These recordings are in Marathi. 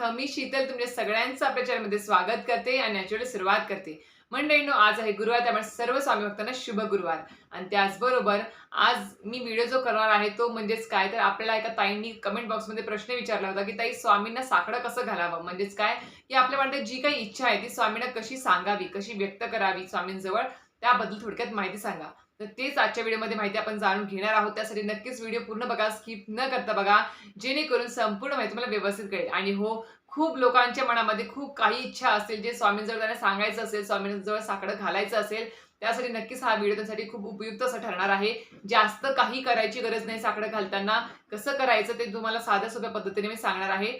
अर्थ मी शीतल तुमच्या सगळ्यांचं आपल्या चॅनलमध्ये स्वागत करते आणि याच्याकडे सुरुवात करते. मंडळींनो आज आहे गुरुवार त्यामुळे सर्व स्वामी भक्तांना शुभ गुरुवार. आणि त्याचबरोबर आज मी व्हिडिओ जो करणार आहे तो म्हणजेच काय? तर आपल्याला एका ताईंनी कमेंट बॉक्समध्ये प्रश्न विचारला होता की ताई स्वामींना साकडं कसं घालावं? म्हणजेच काय? की आपल्या वाटत जी काही इच्छा आहे ती स्वामींना कशी सांगावी कशी व्यक्त करावी स्वामींजवळ? त्याबद्दल थोडक्यात माहिती सांगा. तर तेच आजच्या व्हिडिओमध्ये माहिती आपण जाणून घेणार आहोत. त्यासाठी नक्कीच व्हिडिओ पूर्ण बघा स्किप न करता बघा जेणेकरून संपूर्ण माहिती तुम्हाला व्यवस्थित कळेल. आणि हो खूप लोकांच्या मनामध्ये खूप काही इच्छा असतील जे स्वामींजवळ त्यांना सांगायचं असेल स्वामींजवळ साकडं घालायचं असेल त्यासाठी नक्कीच हा व्हिडिओ त्यासाठी खूप उपयुक्त असं ठरणार आहे. जास्त काही करायची गरज नाही साकडं घालताना. कसं करायचं ते तुम्हाला साध्या सोप्या पद्धतीने मी सांगणार आहे.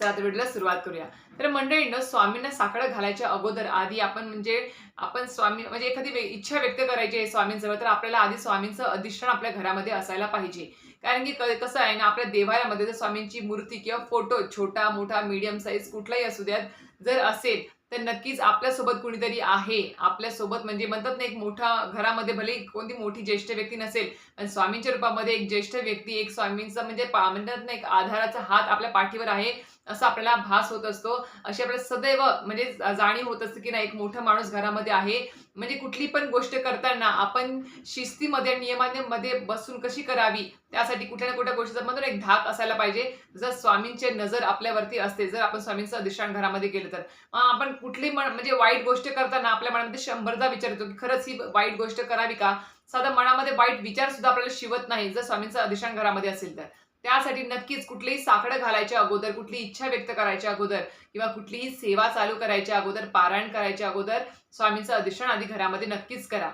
चला तर व्हिडिओला सुरुवात करूया. तर मंडळीनं स्वामींना साकडं घालायच्या अगोदर आधी आपण म्हणजे आपण स्वामी म्हणजे एखादी इच्छा व्यक्त करायची आहे स्वामींजवळ तर आपल्याला आधी स्वामींचं अधिष्ठान आपल्या घरामध्ये असायला पाहिजे. कारण की कसं आहे ना आपल्या देवाऱ्यामध्ये जर स्वामींची मूर्ती किंवा फोटो छोटा मोठा मीडियम साईज कुठलाही असू द्यात जर असेल तर नक्कीच आपल्यासोबत कुणीतरी आहे. आपल्यासोबत म्हणजे म्हणतात ना एक मोठा घरामध्ये भले कोणती मोठी ज्येष्ठ व्यक्ती नसेल पण स्वामींच्या रूपामध्ये एक ज्येष्ठ व्यक्ती एक स्वामींचा म्हणजे पा- म्हणतात ना एक आधाराचा हात आपल्या पाठीवर आहे असा आपल्याला भास होत असतो. अशी आपल्याला सदैव म्हणजे जाणीव होत असते की ना एक मोठा माणूस घरामध्ये आहे. म्हणजे कुठली पण गोष्ट करताना आपण शिस्तीमध्ये नियमांमध्ये बसून कशी करावी त्यासाठी कुठल्या ना कुठल्या गोष्टीचा मधून एक धाक असायला पाहिजे. जर स्वामींचे नजर आपल्यावरती असते जर आपण स्वामींचं अधिष्ठान घरामध्ये केलं तर. आपण कुठली मन- म्हणजे वाईट गोष्ट करताना आपल्या मनामध्ये शंभरदा विचार येतो की खरंच ही वाईट गोष्ट करावी का? साधा मनामध्ये वाईट विचार सुद्धा आपल्याला शिवत नाही जर स्वामींचं अधिष्ठान घरामध्ये असेल तर. त्यासाठी नक्कीच कुठलीही साकडं घालायच्या अगोदर कुठली इच्छा व्यक्त करायच्या अगोदर किंवा कुठलीही सेवा चालू करायच्या अगोदर पारायण करायच्या अगोदर स्वामींचं अधिष्ठान आधी घरामध्ये नक्कीच करा.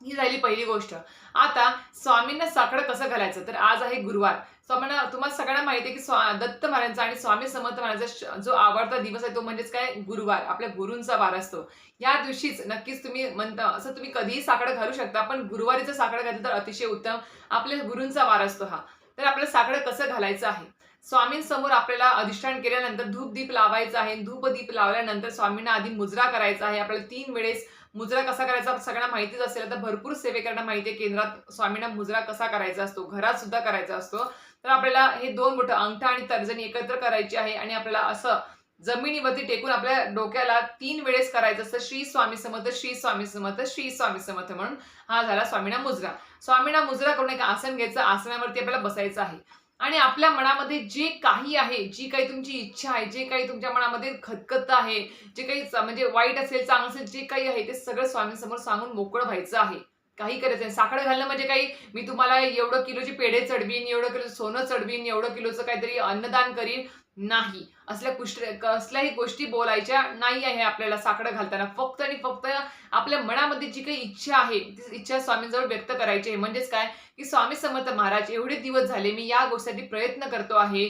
ही झाली पहिली गोष्ट. आता स्वामींना साकडं कसं घालायचं? तर आज आहे गुरुवार. स्वामींना तुम्हाला सगळ्यांना माहिती आहे की स्वा दत्त महाराजांचा आणि स्वामी समर्थ महाराजांचा जो आवडता दिवस आहे तो म्हणजेच काय? गुरुवार. आपल्या गुरूंचा वार असतो. या दिवशीच नक्कीच तुम्ही म्हणता असं तुम्ही कधीही साकडं घालू शकता पण गुरुवारीचं साकडं घातलं तर अतिशय उत्तम. आपल्या गुरूंचा वार असतो हा. तर आपल्याला साकडं कसं घालायचं आहे? स्वामींसमोर आपल्याला अधिष्ठान केल्यानंतर धूप दीप लावायचं आहे. धूप दीप लावल्यानंतर स्वामींना आधी मुजरा करायचा आहे. आपल्याला तीन वेळेस मुजरा कसा करायचा सगळ्यांना माहितीच असेल. आता भरपूर सेवेकरांना माहिती आहे केंद्रात स्वामींना मुजरा कसा करायचा असतो? घरात सुद्धा करायचा असतो. तर आपल्याला हे दोन मोठं अंगठा आणि तर्जनी एकत्र करायची आहे आणि आपल्याला असं जमिनीवरती टेकून आपल्या डोक्याला तीन वेळेस करायचं असतं. श्री स्वामी समर्थ श्री स्वामी समर्थ श्री स्वामी समर्थ म्हणून हा झाला स्वामीना मुजरा. स्वामीना मुजरा करून एक आसन घ्यायचं. आसनावरती आपल्याला बसायचं आहे. आणि आपल्या मनामध्ये जे काही आहे जी काही तुमची इच्छा आहे जे काही तुमच्या मनामध्ये खतखत आहे जे काही म्हणजे वाईट असेल चांगलं असेल जे काही आहे ते सगळं स्वामींसमोर सांगून मोकळं व्हायचं आहे. काही करायचं नाही. साखर घालणं म्हणजे काही मी तुम्हाला एवढं किलोची पेढे चढवीन एवढं किलो सोनं चढवीन एवढं किलोचं काहीतरी अन्नदान करीन नाही. असल्या कुष्ट कसल्याही गोष्टी बोलायच्या नाही आहे आपल्याला साकडं घालताना. फक्त आणि फक्त आपल्या मनामध्ये जी काही इच्छा आहे ती इच्छा स्वामींजवळ व्यक्त करायची आहे. म्हणजेच काय? की स्वामी समर्थ महाराज एवढे दिवस झाले मी या गोष्टीसाठी प्रयत्न करतो आहे.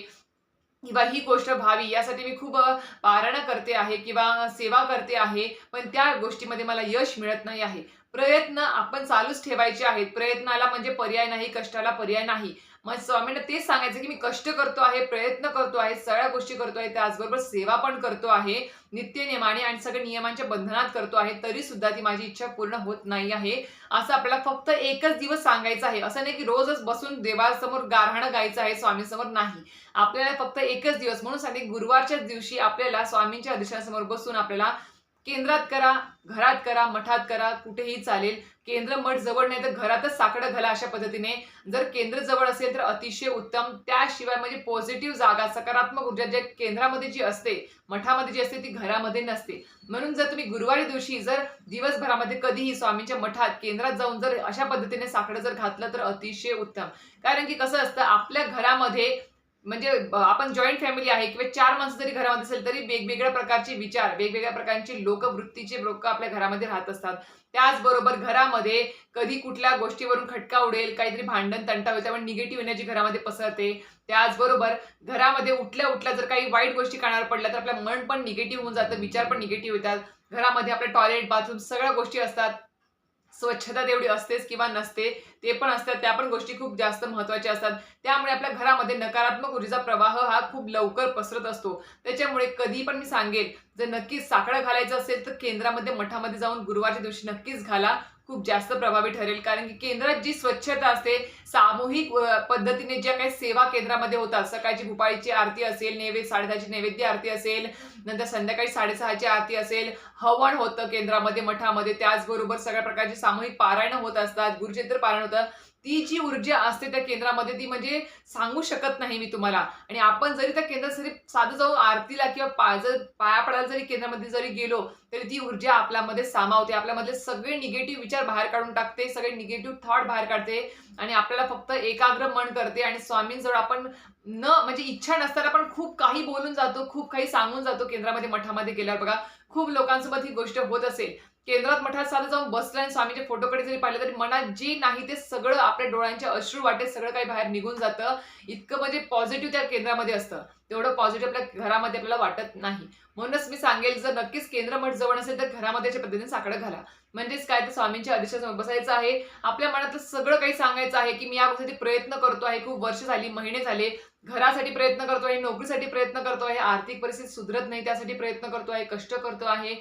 किंवा ही गोष्ट व्हावी यासाठी मी खूप अ, पारायण करते आहे किंवा सेवा करते आहे. पण त्या गोष्टीमध्ये मला यश मिळत नाही आहे. प्रयत्न आपण चालूच ठेवायचे आहेत. प्रयत्नाला म्हणजे पर्याय नाही कष्टाला पर्याय नाही. मग स्वामींना तेच सांगायचं की मी कष्ट करतो आहे प्रयत्न करतो आहे सगळ्या गोष्टी करतो आहे त्याचबरोबर सेवा पण करतो आहे नित्य नियमाने आणि सगळ्या नियमांच्या बंधनात करतो आहे तरी सुद्धा ती माझी इच्छा पूर्ण होत नाही आहे. असं आपल्याला फक्त एकच दिवस सांगायचं आहे. असं नाही की रोजच बसून देवासमोर गारहाणं गायचं आहे स्वामींसमोर नाही. आपल्याला फक्त एकच दिवस. म्हणून सांगते गुरुवारच्याच दिवशी आपल्याला स्वामींच्या अधिष्ठानासमोर बसून आपल्याला केंद्रात करा घरात करा मठात करा कुठेही चालेल. केंद्र मठ जवळ नाही तर घरातच साकडं घाला अशा पद्धतीने. जर केंद्र जवळ असेल तर अतिशय उत्तम. त्याशिवाय म्हणजे पॉझिटिव्ह जागा सकारात्मक ऊर्जा जे केंद्रामध्ये जी असते मठामध्ये जी असते ती घरामध्ये नसते. म्हणून जर तुम्ही गुरुवारी दिवशी जर दिवसभरामध्ये कधीही स्वामींच्या मठात केंद्रात जाऊन जर अशा पद्धतीने साकडं जर घातलं तर अतिशय उत्तम. कारण की कसं असतं आपल्या घरामध्ये म्हणजे ब- आपण जॉईंट फॅमिली आहे किंवा चार माणसं जरी घरामध्ये असेल तरी वेगवेगळ्या प्रकारचे विचार वेगवेगळ्या प्रकारचे लोकवृत्तीचे लोक आपल्या घरामध्ये राहत असतात. त्याचबरोबर घरामध्ये कधी कुठल्या गोष्टीवरून खटका उडेल काहीतरी भांडण तंटा होईल त्यामुळे निगेटिव्ह एनर्जी घरामध्ये पसरते. त्याचबरोबर घरामध्ये उठल्या उठल्या जर काही वाईट गोष्टी कानावर पडल्या तर आपलं मन पण निगेटिव्ह होऊन जातं विचार पण निगेटिव्ह येतात. घरामध्ये आपले टॉयलेट बाथरूम सगळ्या गोष्टी असतात. स्वच्छता तेवढी असतेच किंवा नसते ते पण असतात. त्या पण गोष्टी खूप जास्त महत्त्वाच्या असतात. त्यामुळे आपल्या घरामध्ये नकारात्मक ऊर्जेचा प्रवाह हा खूप लवकर पसरत असतो. त्याच्यामुळे कधी पण मी सांगेल जर नक्कीच साकडं घालायचं असेल तर केंद्रामध्ये मठामध्ये जाऊन गुरुवारच्या दिवशी नक्कीच घाला. खूप जास्त प्रभावी ठरेल. कारण की केंद्रात जी स्वच्छता असते सामूहिक पद्धतीने ज्या काही सेवा केंद्रामध्ये होतात सकाळची भुपाळीची आरती असेल नैवेद्य साडेदहाची नैवेद्य आरती असेल नंतर संध्याकाळी साडेसहाची आरती असेल हवन होतं केंद्रामध्ये मठामध्ये त्याचबरोबर सगळ्या प्रकारची सामूहिक पारायण होत असतात गुरुचित्र पारायण होतं. ती जी ऊर्जा असते त्या केंद्रामध्ये ती म्हणजे सांगू शकत नाही मी तुम्हाला. आणि आपण जरी त्या केंद्रात जरी साधं जाऊन आरतीला किंवा पा जर पाया पडायला जरी केंद्रामध्ये जरी गेलो तरी ती ऊर्जा आपल्यामध्ये सामावते. आपल्यामधले सगळे निगेटिव्ह विचार बाहेर काढून टाकते सगळे निगेटिव्ह थॉट बाहेर काढते आणि आपल्याला फक्त एकाग्र मन करते आणि स्वामींजवळ आपण न म्हणजे इच्छा नसताना पण खूप काही बोलून जातो खूप काही सांगून जातो केंद्रामध्ये मठामध्ये गेल्यावर. बघा खूप लोकांसोबत ही गोष्ट होत असेल. केंद्रात मठात साधं जाऊन बसलं आणि स्वामीचे फोटोकडे जरी पाहिलं तरी मनात जे नाही ते सगळं आपल्या डोळ्यांच्या अश्रू वाटेत सगळं काही बाहेर निघून जातं. इतकं म्हणजे पॉझिटिव्ह त्या केंद्रामध्ये असतं. तेवढं पॉझिटिव्ह आपल्या घरामध्ये आपल्याला वाटत नाही. म्हणूनच मी सांगेल जर नक्कीच केंद्र मठ जवळ असेल तर घरामध्ये अशा पद्धतीने साकडं घाला. म्हणजेच काय तर स्वामींच्या आदेशासमोर बसायचं आहे. आपल्या मनातलं सगळं काही सांगायचं आहे की मी या गोष्टीसाठी प्रयत्न करतो आहे. खूप वर्ष झाली महिने झाले घरासाठी प्रयत्न करतो आहे नोकरीसाठी प्रयत्न करतो आहे. आर्थिक परिस्थिती सुधरत नाही त्यासाठी प्रयत्न करतो आहे कष्ट करतो आहे.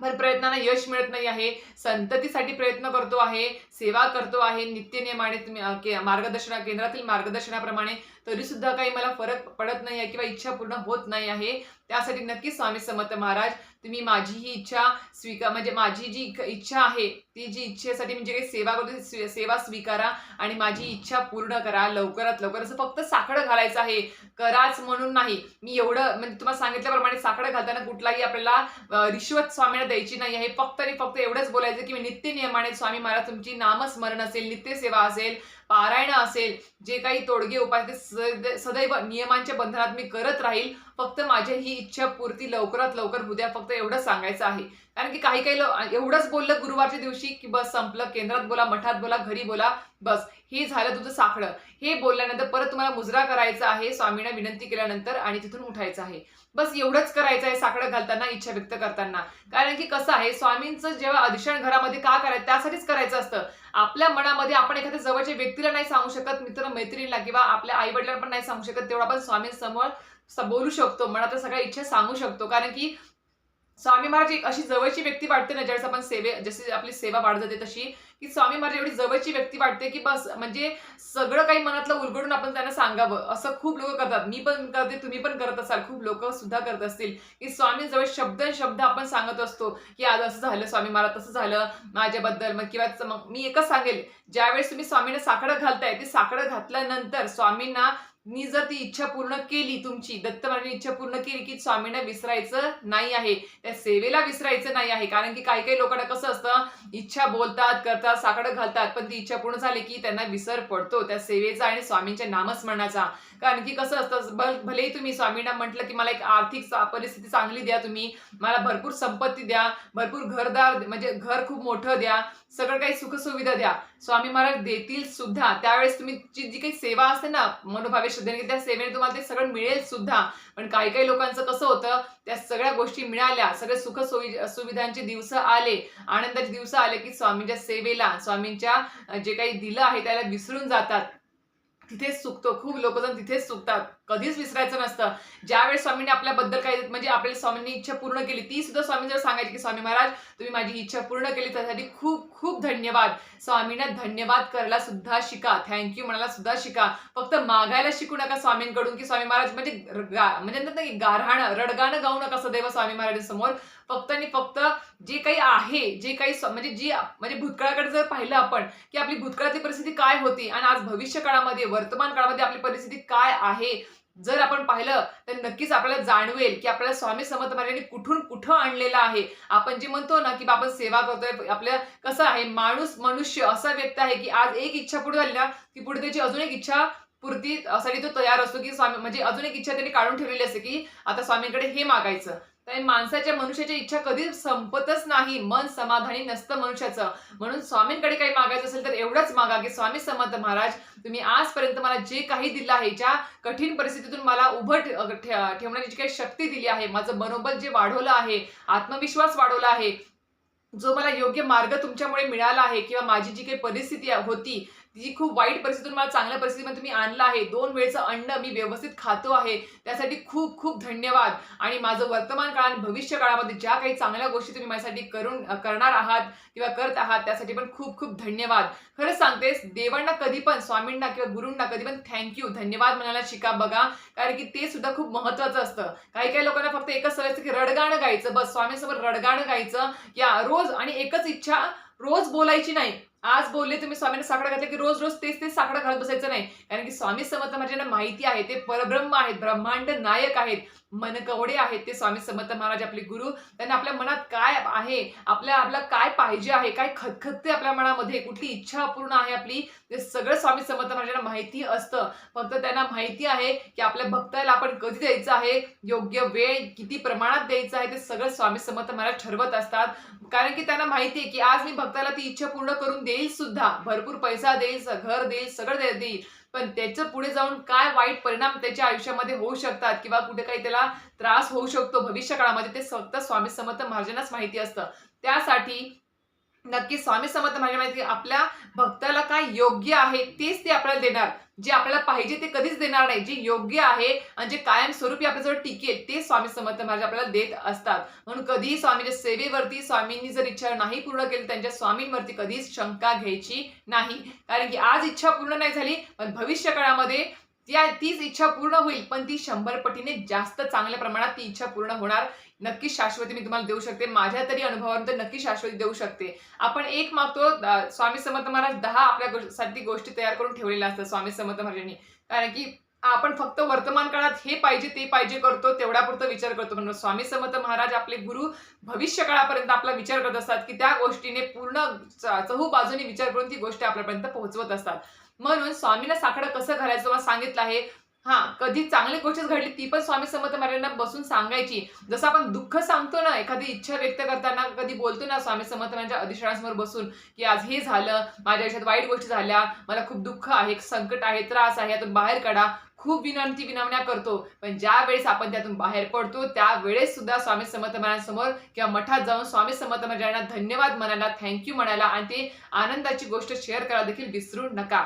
पण प्रयत्नांना यश मिळत नाही आहे. संततीसाठी प्रयत्न करतो आहे. सेवा करतो आहे. नित्य नियमाने तुम्ही के- मार्गदर्शना केंद्रातील मार्गदर्शनाप्रमाणे तरी सुद्धा काही मला फरक पडत नाही आहे किंवा इच्छा पूर्ण होत नाही आहे. त्यासाठी नक्की स्वामी समर्थ महाराज तुम्ही माझी ही इच्छा स्वीकार म्हणजे माझी जी इच्छा आहे ती जी इच्छेसाठी म्हणजे काही सेवा करतो सेवा स्वीकारा आणि माझी इच्छा पूर्ण करा लवकरात लवकर. असं फक्त साखळं घालायचं आहे. कराच म्हणून नाही. मी एवढं म्हणजे तुम्हाला सांगितल्याप्रमाणे साखळं घालताना कुठलाही आपल्याला रिश्वत स्वामीला द्यायची नाही आहे. फक्त आणि फक्त एवढंच बोलायचं की मी नित्य नियमाने स्वामी महाराज तुमची नामस्मरण असेल नित्यसेवा असेल पारायण असेल जे काही तोडगे उपाय ते सदैव नियमांच्या बंधनात मी करत राहील. फक्त माझी ही इच्छा पूर्ती लवकरात लवकर उद्या फक्त एवढंच सांगायचं आहे. कारण की काही काही लोक एवढंच बोललं गुरुवारच्या दिवशी की बस संपलं केंद्रात बोला मठात बोला घरी बोला बस. हे झालं तुझं साखळं. हे बोलल्यानंतर परत तुम्हाला मुजरा करायचा आहे स्वामींना विनंती केल्यानंतर आणि तिथून उठायचं आहे. बस एवढंच करायचं आहे साखळं घालताना इच्छा व्यक्त करताना. कारण की कसं आहे स्वामींचं जेव्हा अधिष्ठान घरामध्ये का करायचं त्यासाठीच करायचं असतं. आपल्या मनामध्ये आपण एखाद्या जवळच्या व्यक्तीला नाही सांगू शकत मित्र मैत्रिणीला किंवा आपल्या आई वडिलांना पण नाही सांगू शकत तेवढा आपण स्वामींसमोर बोलू शकतो मनातल्या सगळ्या इच्छा सांगू शकतो. कारण की स्वामी महाराज एक अशी जवळची व्यक्ती वाटते ना ज्यावेळेस आपण सेवे जशी आपली सेवा वाढत जाते तशी की स्वामी महाराज एवढी जवळची व्यक्ती वाटते की बस म्हणजे सगळं काही मनातलं उलगडून आपण त्यांना सांगावं. असं खूप लोक करतात. मी पण करते तुम्ही पण करत असाल. खूप लोक सुद्धा करत असतील. की स्वामी जवळ शब्द शब्द आपण सांगत असतो की आज असं झालं स्वामी महाराज तसं झालं माझ्याबद्दल मग किंवा मग मी एकच सांगेल. ज्यावेळेस तुम्ही स्वामींना साकडं घालताय ते साकडं घातल्यानंतर स्वामींना मी जर ती इच्छा पूर्ण केली तुमची दत्त महाराजांनी इच्छा पूर्ण केली की स्वामींना विसरायचं नाही आहे त्या सेवेला विसरायचं नाही आहे कारण की काही काही लोकांना कसं असतं इच्छा बोलतात करतात साकडं घालतात पण ती इच्छा पूर्ण झाली की त्यांना विसर पडतो त्या सेवेचा आणि स्वामींच्या नामस्मरणाचा. कारण की कसं असतं भल- भलेही तुम्ही स्वामींना म्हटलं की मला एक आर्थिक परिस्थिती चांगली द्या तुम्ही मला भरपूर संपत्ती द्या भरपूर घरदार म्हणजे घर खूप मोठं द्या सगळं काही सुखसुविधा द्या. स्वामी महाराज देतील सुद्धा. त्यावेळेस तुम्ही जी जी काही सेवा असते ना मनोभावे श्रद्धेने त्या सेवेने तुम्हाला ते सगळं मिळेल सुद्धा. पण काही काही लोकांचं कसं होतं त्या सगळ्या गोष्टी मिळाल्या सगळे सुख सुविधांचे दिवस आले आनंदाचे दिवस आले की स्वामींच्या सेवेला स्वामींच्या जे काही दिलं आहे त्याला विसरून जातात. तिथेच चुकतो खूप लोक जण तिथेच चुकतात कधीच विसरायचं नसतं. ज्यावेळेस स्वामींनी आपल्याबद्दल काही म्हणजे आपल्याला स्वामींनी इच्छा पूर्ण केली ती सुद्धा स्वामी जर सांगायची की स्वामी महाराज तुम्ही माझी इच्छा पूर्ण केली त्यासाठी खूप खूप धन्यवाद. स्वामींना धन्यवाद करायला सुद्धा शिका. थँक्यू म्हणायला सुद्धा शिका. फक्त मागायला शिकू नका स्वामींकडून की स्वामी महाराज म्हणजे गा- म्हणजे ना की गारहाणं रडगाणं गाऊ नका सदैव स्वामी महाराजांसमोर. फक्त आणि फक्त जे काही आहे जे काही म्हणजे जी म्हणजे भूतकाळाकडे जर पाहिलं आपण की आपली भूतकाळातली परिस्थिती काय होती आणि आज भविष्य काळामध्ये वर्तमान काळामध्ये आपली परिस्थिती काय आहे जर आपण पाहिलं तर नक्कीच आपल्याला जाणवेल की आपल्याला स्वामी समर्थ महाराजांनी कुठून कुठं आणलेलं आहे. आपण जे म्हणतो ना की आपण सेवा करतोय आपल्या कसं आहे माणूस मनुष्य असा व्यक्त आहे की आज एक इच्छा पुढे झाली ना की पुढे त्याची अजून एक इच्छा पूर्ती साठी तो तयार असतो की स्वामी म्हणजे अजून एक इच्छा त्यांनी काढून ठेवलेली असते की आता स्वामींकडे हे मागायचं. तर माणसाच्या मनुष्याच्या इच्छा कधी संपतच नाही. मन समाधानी नसतं मनुष्याचं. म्हणून स्वामींकडे काही मागायचं असेल तर एवढंच मागा की स्वामी समर्थ महाराज तुम्ही आजपर्यंत मला जे काही दिलं आहे ज्या कठीण परिस्थितीतून मला उभं ठे- ठेवण्याची जी काही शक्ती दिली आहे माझं मनोबल जे वाढवलं आहे आत्मविश्वास वाढवला आहे जो मला योग्य मार्ग तुमच्यामुळे मिळाला आहे किंवा माझी जी काही परिस्थिती होती ती खूप वाईट परिस्थितीतून मला चांगल्या परिस्थितीमध्ये तुम्ही आणलं आहे. दोन वेळचं अन्न मी व्यवस्थित खातो आहे. त्यासाठी खूप खूप धन्यवाद. आणि माझं वर्तमान काळ आणि भविष्य काळामध्ये ज्या काही चांगल्या गोष्टी तुम्ही माझ्यासाठी करून करणार आहात किंवा करत आहात त्यासाठी पण खूप खूप धन्यवाद. खरंच सांगतेस देवांना कधी पण स्वामींना किंवा गुरूंना कधी पण थँक्यू धन्यवाद म्हणायला शिका बघा. कारण की ते सुद्धा खूप महत्वाचं असतं. काही काही लोकांना फक्त एकच सवय असतं की रडगाणं गायचं. बस स्वामींसोबत रडगाणं गायचं. या रोज आणि एकच इच्छा रोज बोलायची नाही. आज बोलले तुम्ही स्वामींना साकडं घातलं की रोज रोज तेच तेच साकडं घालत बसायचं नाही. कारण की स्वामी समर्थ महाराजांना माहिती आहे ते परब्रह्म आहेत ब्रह्मांड नायक आहेत मनकवडे आहेत ते स्वामी समर्थ महाराज आपले गुरु. त्यांना आपल्या मनात काय आहे आपल्या आपला काय पाहिजे आहे काय खतखतते आपल्या मनामध्ये कुठली इच्छा पूर्ण आहे आपली ते सगळं स्वामी समर्थ महाराजांना माहिती असतं. फक्त त्यांना माहिती आहे की आपल्या भक्ताला आपण कधी द्यायचं आहे योग्य वेळ किती प्रमाणात द्यायचं आहे ते सगळं स्वामी समर्थ महाराज ठरवत असतात. कारण की त्यांना माहिती आहे की आज मी भक्ताला ती इच्छा पूर्ण करून दे देईल सुद्धा. भरपूर पैसा देईल घर देईल सगळं दे- देईल. पण त्याचं पुढे जाऊन काय वाईट परिणाम त्याच्या आयुष्यामध्ये होऊ शकतात किंवा कुठे काही त्याला त्रास होऊ शकतो भविष्य काळामध्ये ते फक्त स्वामी समर्थ महाराजांनाच माहिती असतं. त्यासाठी नक्की स्वामी समर्थ महाराज माहिती आपल्या भक्ताला काय योग्य आहे तेच ते आपल्याला देणार. जे आपल्याला पाहिजे ते कधीच देणार नाही. जे योग्य आहे आणि जे कायमस्वरूपी आपल्याजवळ टिकेल ते स्वामी समर्थ महाराज आपल्याला देत असतात. म्हणून कधीही स्वामीच्या सेवेवरती स्वामींनी जर इच्छा नाही पूर्ण केली त्यांच्या स्वामींवरती कधीच शंका घ्यायची नाही. कारण की आज इच्छा पूर्ण नाही झाली पण भविष्य काळामध्ये त्या तीच इच्छा पूर्ण होईल. पण ती शंभर पटीने जास्त चांगल्या प्रमाणात ती इच्छा पूर्ण होणार नक्की शाश्वती मी तुम्हाला देऊ शकते. माझ्या तरी अनुभवानंतर नक्की शाश्वती देऊ शकते. आपण एक मागतो स्वामी समर्थ महाराज दहा आपल्या साठी गोष्टी तयार करून ठेवलेल्या असतात स्वामी समर्थ महाराजांनी. कारण की आपण फक्त वर्तमान काळात हे पाहिजे ते पाहिजे करतो तेवढ्यापुरतं विचार करतो. पण स्वामी समर्थ महाराज आपले गुरु भविष्य काळापर्यंत आपला विचार करत असतात की त्या गोष्टीने पूर्ण चहू बाजूने विचार करून ती गोष्ट आपल्यापर्यंत पोहोचवत असतात. म्हणून स्वामीला साकडं कसं घालायचं? सांगितलं आहे. हा कधी चांगली गोष्ट घडली ती पण स्वामी समर्थ महाराजांना बसून सांगायची. जसं आपण दुःख सांगतो ना एखादी इच्छा व्यक्त करताना कधी बोलतो ना स्वामी समर्थ महाराजांच्या अधिष्ठानासमोर बसून की आज हे झालं माझ्या आयुष्यात वाईट गोष्टी झाल्या मला खूप दुःख आहे संकट आहे त्रास आहे यातून बाहेर काढा. खूप विनंती विनवण्या करतो. पण ज्या वेळेस आपण त्यातून बाहेर पडतो त्यावेळेस सुद्धा स्वामी समर्थ महाराजांसमोर किंवा मठात जाऊन स्वामी समर्थ महाराजांना धन्यवाद म्हणायला थँक्यू म्हणायला आणि ते आनंदाची गोष्ट शेअर करायला देखील विसरू नका.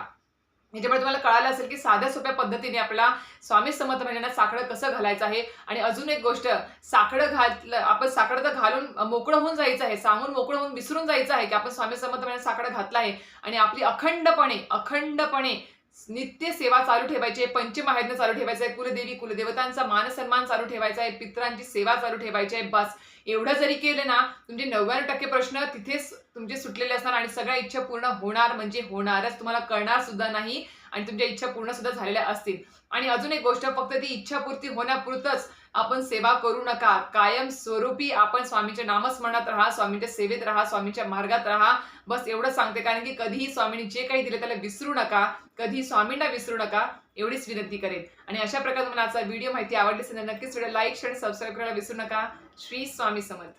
याच्यामुळे तुम्हाला कळालं असेल की साध्या सोप्या पद्धतीने आपला स्वामी समर्थ म्हणजे महाराजांना साखळं कसं घालायचं आहे. आणि अजून एक गोष्ट साखळं घातलं आपण साखळं तर घालून मोकळं होऊन जायचं आहे सांगून मोकळं होऊन विसरून जायचं आहे की आपण स्वामी समर्थ महाराजांना साखळं घातलं आहे. आणि आपली अखंडपणे अखंडपणे नित्य सेवा चालू ठेवायची आहे पंचमहायज्ञ चालू ठेवायचं आहे कुलदेवी कुलदेवतांचा मान सन्मान चालू ठेवायचा आहे पित्रांची सेवा चालू ठेवायची आहे बस. एवढं जरी केलं ना तुमचे नव्याण्णव टक्के प्रश्न तिथेच तुमचे सुटलेले असणार आणि सगळ्या इच्छा पूर्ण होणार म्हणजे होणारच. तुम्हाला कळणार सुद्धा नाही आणि तुमच्या इच्छा पूर्ण सुद्धा झालेल्या असतील. आणि अजून एक गोष्ट फक्त ती इच्छापूर्ती होण्यापुरतच आपण सेवा करू नका. कायम स्वरूपी आपण स्वामीच्या नामस्मरणात राहा स्वामीच्या सेवेत राहा स्वामीच्या मार्गात राहा. बस एवढं सांगते कारण की कधीही स्वामींनी जे काही दिले त्याला विसरू नका. कधीही स्वामींना विसरू नका. एवढीच विनंती करेन. आणि अशा प्रकारे तुम्हाला आजचा व्हिडिओ माहिती आवडली असेल तर नक्कीच व्हिडिओ लाईक शेअर सबस्क्राईब करायला विसरू नका. श्री स्वामी समर्थ.